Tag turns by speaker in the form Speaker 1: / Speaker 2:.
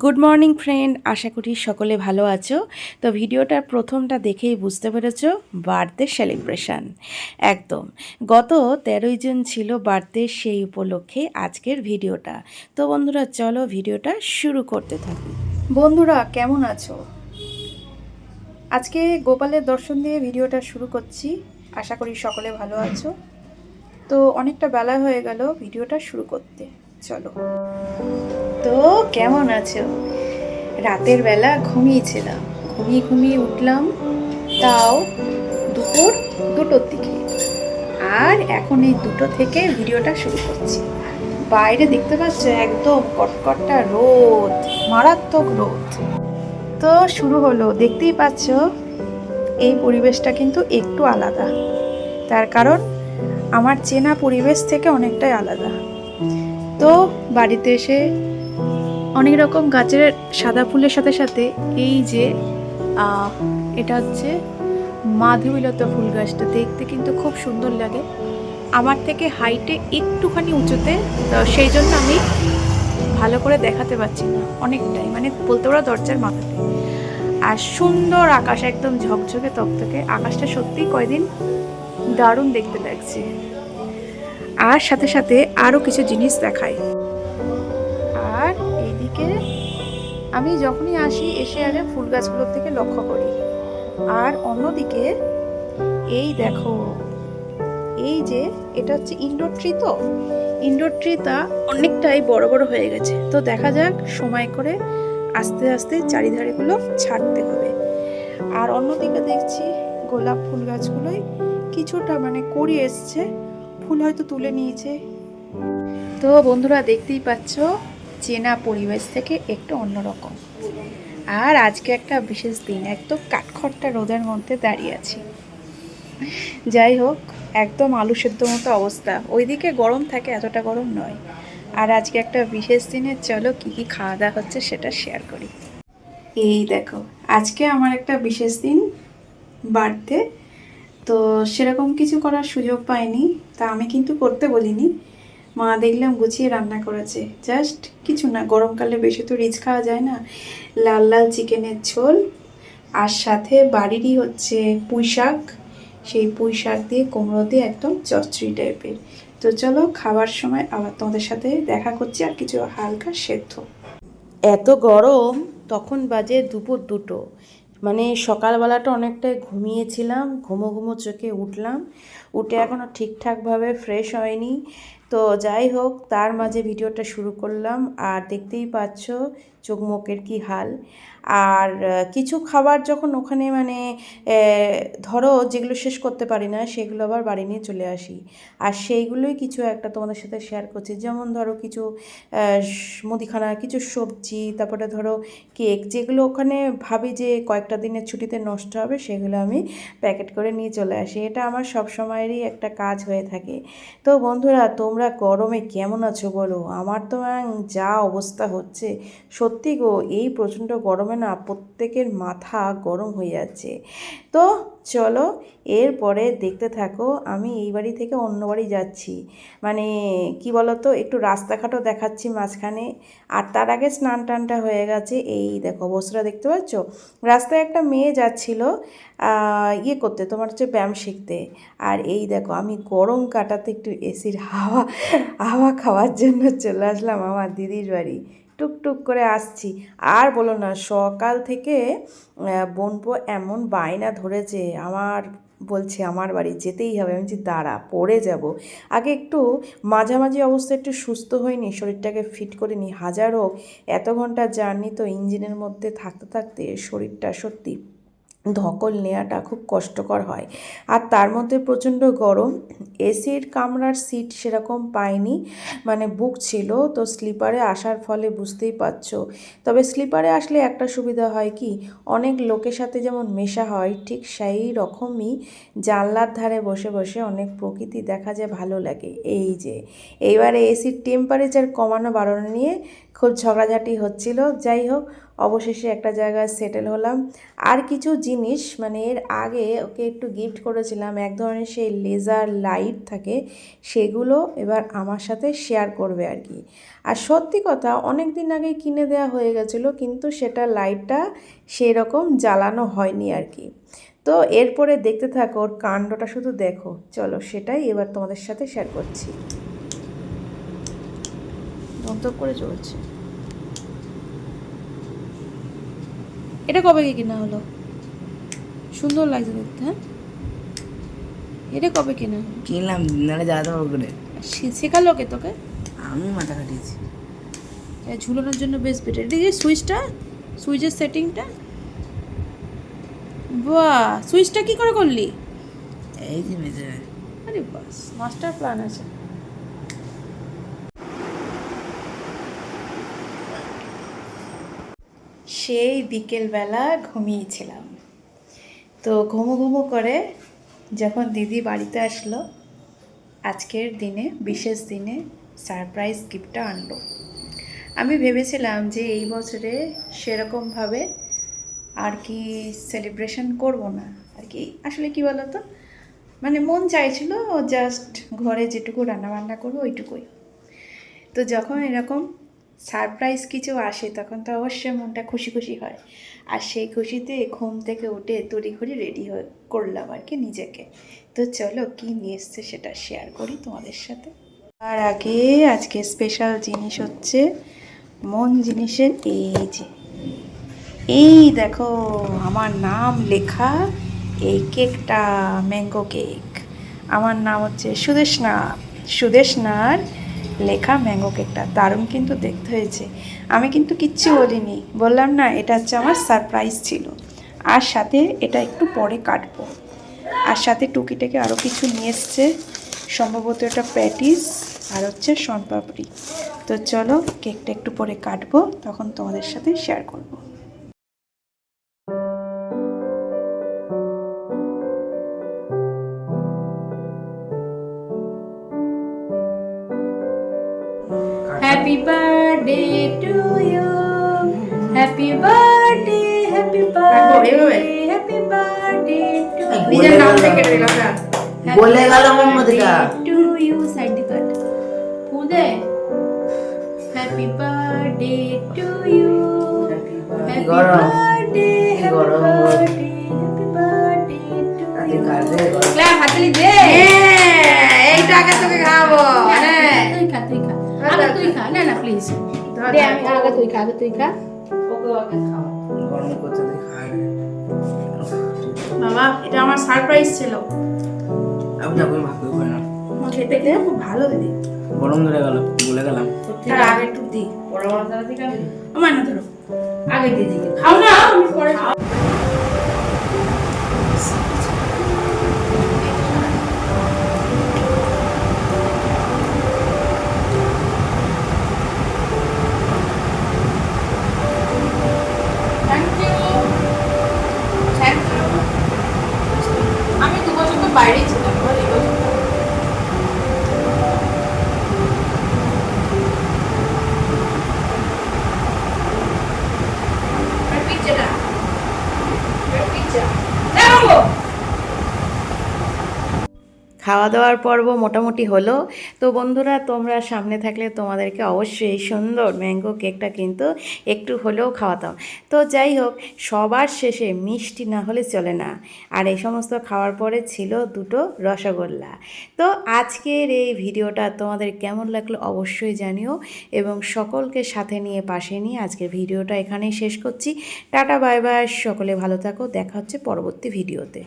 Speaker 1: Good morning friend আশা করি সকলে ভালো আছো। তো ভিডিওটার প্রথমটা দেখেই বুঝতে পেরেছ বার্থডে সেলিব্রেশন একদম। গত তেরোই জুন ছিল বার্থডে সেই উপলক্ষে আজকের ভিডিওটা। তো বন্ধুরা, চলো ভিডিওটা শুরু করতে থাকি। বন্ধুরা, কেমন আছো? আজকে গোপালের দর্শন দিয়ে ভিডিওটা শুরু করছি। আশা করি সকলে ভালো আছো। তো অনেকটা বেলা হয়ে গেল ভিডিওটা শুরু করতে। চলো। তো কেমন আছো? রাতের বেলা ঘুমিয়েছিলাম। ঘুমিয়ে ঘুমিয়ে উঠলাম, তাও দুপুর দুটোর দিকে। আর এখন এই দুটো থেকে ভিডিওটা শুরু করছি। বাইরে দেখতে পাচ্ছ একদম কটকটটা রোদ, মারাত্মক রোদ। তো শুরু হলো, দেখতেই পাচ্ছ এই পরিবেশটা কিন্তু একটু আলাদা। তার কারণ আমার চেনা পরিবেশ থেকে অনেকটাই আলাদা। তো বাড়িতে এসে অনেক রকম গাছের সাদা ফুলের সাথে সাথে এই যে এটা হচ্ছে মাধবীলতা ফুল গাছটা। দেখতে কিন্তু খুব সুন্দর লাগে। আমার থেকে হাইটে একটুখানি উঁচুতে, তো সেই জন্য আমি ভালো করে দেখাতে পারছি না অনেকটাই। মানে বলতে পারো দরজার মাথাতে। আর সুন্দর আকাশ, একদম ঝকঝকে তকতকে। আকাশটা সত্যিই কয়দিন দারুণ দেখতে লাগছে। আর সাথে সাথে আরও কিছু জিনিস দেখায়। এইদিকে আমি যখনই আসি, এসে আগে ফুল গাছগুলোর থেকে লক্ষ্য করি। আর অন্যদিকে, এই দেখো, এই যে এটা হচ্ছে ইনডোর ট্রি তো? ইনডোর ট্রিটা অনেকটাই বড় বড় হয়ে গেছে। তো দেখা যাক, সময় করে আস্তে আস্তে চারিধারেগুলো ছাড়তে হবে। আর অন্যদিকে দেখছি গোলাপ ফুল গাছগুলোই কিছুটা মানে করি এসছে। ফুল হয়তো তুলে নিয়েছে। তো বন্ধুরা, দেখতেই পাচ্ছ চেনা পরিবেশ থেকে একটু অন্যরকম। আর আজকে একটা বিশেষ দিন, একদম কাঠখড়টা রোদের মধ্যে দাঁড়িয়ে আছি। যাই হোক, একদম আলু সেদ্ধ মতো অবস্থা। ওইদিকে গরম থাকে, এতটা গরম নয়। আর আজকে একটা বিশেষ দিনে চলো কি কি খাওয়া দাওয়া হচ্ছে সেটা শেয়ার করি। এই দেখো, আজকে আমার একটা বিশেষ দিন বার্থডে তো সেরকম কিছু করার সুযোগ পাইনি, তা আমি কিন্তু করতে বলিনি। মা দেখলাম গুছিয়ে রান্না করেছে। জাস্ট কিছু না, গরমকালে বেশি তো রিচ খাওয়া যায় না। লাল লাল চিকেনের ঝোল, আর সাথে বাড়িরই হচ্ছে পুঁই শাক। সেই পুঁই শাক দিয়ে কুমড়ো দিয়ে একদম চচ্চড়ি টাইপের। তো চলো খাবার সময় আবার তোমাদের সাথে দেখা করছি আর কিছু হালকা সেদ্ধ। এত গরম, তখন বাজে দুপুর দুটো। মানে সকালবেলাটা অনেকটাই ঘুমিয়েছিলাম, ঘুমো ঘুমো চোখে উঠলাম। উঠে এখনও ঠিকঠাকভাবে ফ্রেশ হয়নি। তো যাই হোক, তার মাঝে ভিডিওটা শুরু করলাম। আর দেখতেই পাচ্ছ চোখ মুখের কী হাল। আর কিছু খাবার যখন ওখানে মানে ধরো যেগুলো শেষ করতে পারি না, সেগুলো আবার বাড়ি নিয়ে চলে আসি। আর সেইগুলোই কিছু একটা তোমাদের সাথে শেয়ার করছি। যেমন ধরো কিছু মুদিখানা, কিছু সবজি, তারপরে ধরো কেক যেগুলো ওখানে ভাবি যে কয়েকটা দিনের ছুটিতে নষ্ট হবে, সেগুলো আমি প্যাকেট করে নিয়ে চলে আসি। এটা আমার সব সময়েরই একটা কাজ হয়ে থাকে। তো বন্ধুরা, তোমরা গরমে কেমন আছো বলো? আমার তো যা অবস্থা হচ্ছে। সত্যি গো, এই প্রচণ্ড গরমে না প্রত্যেকের মাথা গরম হয়ে যাচ্ছে। তো চলো এরপরে দেখতে থাকো, আমি এই বাড়ি থেকে অন্য বাড়ি যাচ্ছি। মানে কি বলতো, একটু রাস্তাঘাটও দেখাচ্ছি মাঝখানে। আর তার আগে স্নান টানটা হয়ে গেছে। এই দেখো, অবস্থাটা দেখতে পাচ্ছ? রাস্তায় একটা মেয়ে যাচ্ছিল ইয়ে করতে, তোমার হচ্ছে ব্যায়াম শিখতে। আর এই দেখো, আমি গরম কাটাতে একটু এসির হাওয়া হাওয়া খাওয়ার জন্য চলে আসলাম আমার দিদির বাড়ি। টুকটুক করে আসছি। আর বলো না, সকাল থেকে বোনপো এমন বায়না ধরেছে, আমার বলছে, আমার বাড়ি যেতেই হবে। আমি যে দাঁড়া, পড়ে যাব। আগে একটু মাঝামাঝি অবস্থা একটু সুস্থ হয়নি শরীরটাকে ফিট করে নি হাজার হোক, এত ঘণ্টা জার্নি তো ইঞ্জিনের মধ্যে থাকতে থাকতে শরীরটা সত্যি ধকল নেওয়াটা খুব কষ্টকর হয়। আর তার মধ্যে প্রচণ্ড গরম। এসির কামরার সিট সেরকম পাইনি। মানে বুক ছিল, তো স্লিপারে আসার ফলে বুঝতেই পারছ। তবে স্লিপারে আসলে একটা সুবিধা হয় কি, অনেক লোকের সাথে যেমন মেশা হয়, ঠিক সেই রকমই জানলার ধারে বসে বসে অনেক প্রকৃতি দেখা যায় ভালো লাগে। এই যে, এইবারে এসির টেম্পারেচার কমানো বাড়ানো নিয়ে খুব ঝগড়াঝাটি হচ্ছিল। যাই হোক, অবশেষে একটা জায়গায় সেটেল হলাম। আর কিছু জিনিস মানে এর আগে ওকে একটু গিফট করেছিলাম, এক ধরনের সেই লেজার লাইট থাকে, সেগুলো এবার আমার সাথে শেয়ার করবে আর কি। আর সত্যি কথা অনেক দিন আগে কিনে দেওয়া হয়ে গেছিল, কিন্তু সেটা লাইটটা সেই রকম জ্বালানো হয়নি আর কি। তো এরপরে দেখতে থাকো, ওর কাণ্ডটা শুধু দেখো। চলো, সেটাই এবার তোমাদের সাথে শেয়ার করছি। ধপধপ করে চলছে। এটা কবে কি কিনা হলো? সুন্দর লাগছে দেখতে হ্যাঁ? এটা কবে কেনা হলো?
Speaker 2: কিনলাম নাহলে যা পারব করে।
Speaker 1: শেখালো কে তোকে?
Speaker 2: আমি মাথা কাটিয়েছি
Speaker 1: এ ঝুলানোর জন্য বেশ বেটার এটা যে সুইচটা সুইচের সেটিংটা? বাহ! সুইচটা কি করে করলি?
Speaker 2: এই যে মেজে
Speaker 1: আরে বাস মাস্টার প্ল্যান আছে। সেই বিকেলবেলা ঘুমিয়েছিলাম। তো ঘুমো ঘুমো করে যখন দিদি বাড়িতে আসলো, আজকের দিনে, বিশেষ দিনে সারপ্রাইজ গিফটটা আনলো। আমি ভেবেছিলাম যে এই বছরে সেরকমভাবে আর কি সেলিব্রেশন করব না। আর কি, আসলে কি বলতো? মানে মন চাইছিল জাস্ট ঘরে যেটুকু রান্নাবান্না করব ওইটুকুই। তো যখন এরকম সারপ্রাইজ কিছু আসে, তখন তো অবশ্যই মনটা খুশি খুশি হয়। আর সেই খুশিতে ঘুম থেকে উঠে তড়ি তড়িঘড়ি রেডি হয়ে করলাম আর কি নিজেকে। তো চলো কি নিয়ে এসছে সেটা শেয়ার করি তোমাদের সাথে। আর আগে আজকে স্পেশাল জিনিস হচ্ছে মন জিনিসের এই যে, এই দেখো আমার নাম লেখা এই কেকটা ম্যাঙ্গো কেক আমার নাম হচ্ছে সুদেশনা, সুদেশনার লেখা ম্যাঙ্গো কেকটা, দারুণ কিন্তু দেখতে হয়েছে। আমি কিন্তু কিচ্ছু বলিনি। বললাম, না, এটা হচ্ছে আমার সারপ্রাইজ ছিল। আর সাথে এটা একটু পরে কাটবো। আর সাথে টুকিটাকে আরও কিছু নিয়ে এসছে। সম্ভবত এটা প্যাটিস আর হচ্ছে শনপাপড়ি তো চলো, কেকটা একটু পরে কাটবো, তখন তোমাদের সাথে শেয়ার করব।
Speaker 3: Happy birthday to you. Happy birthday, happy birthday, happy birthday to you.
Speaker 1: নিজের নাম থেকে কেটে দিলাম না
Speaker 3: Happy
Speaker 2: বলে গেল মোমবাতিটা
Speaker 3: birthday to you. Side the cut. ফুদে Happy birthday to you. Happy
Speaker 2: গরম।
Speaker 3: birthday, happy
Speaker 2: গরম।
Speaker 3: birthday, happy birthday to
Speaker 2: তাতে
Speaker 3: you.
Speaker 2: কাটে গরম।
Speaker 3: ক্লাপ হাতলি দে
Speaker 1: এইটা আগে তোকে খাওয়াবো হ্যাঁ
Speaker 3: খা না না প্লিজ দে আমি আগে তুই খা আগে তুই খা
Speaker 2: গরম করতে দিয়ে খায়
Speaker 1: বাবা এটা আমার সারপ্রাইজ ছিল।
Speaker 2: আমি যাব ভাগ করে না।
Speaker 1: খেতে খেতে খুব ভালো দিদি।
Speaker 2: গরম ধরে গেল বলে গেলাম।
Speaker 1: তার আগে একটু দি। আমার না ধরো। আগে দিয়ে দিই খাও না আমি পরে খাও Thank you. Thank you. আমি দু বছর তো বাইরেই ছিলাম এবার এই বছর খাওয়া দাওয়ার পর্ব মোটামুটি হলো। তো বন্ধুরা, তোমরা সামনে থাকলে তোমাদেরকে অবশ্যই এই সুন্দর ম্যাঙ্গো কেকটা কিন্তু একটু হলেও খাওয়াতাম। তো যাই হোক, সবার শেষে মিষ্টি না হলে চলে না। আর এই সমস্ত খাওয়ার পরে ছিল দুটো রসগোল্লা। তো আজকের এই ভিডিওটা তোমাদের কেমন লাগল অবশ্যই জানিও এবং সকলকে সাথে নিয়ে পাশে নিয়ে আজকের ভিডিওটা এখানেই শেষ করছি। Tata, bye bye. সকলে ভালো থাকো। দেখা হচ্ছে পরবর্তী ভিডিওতে।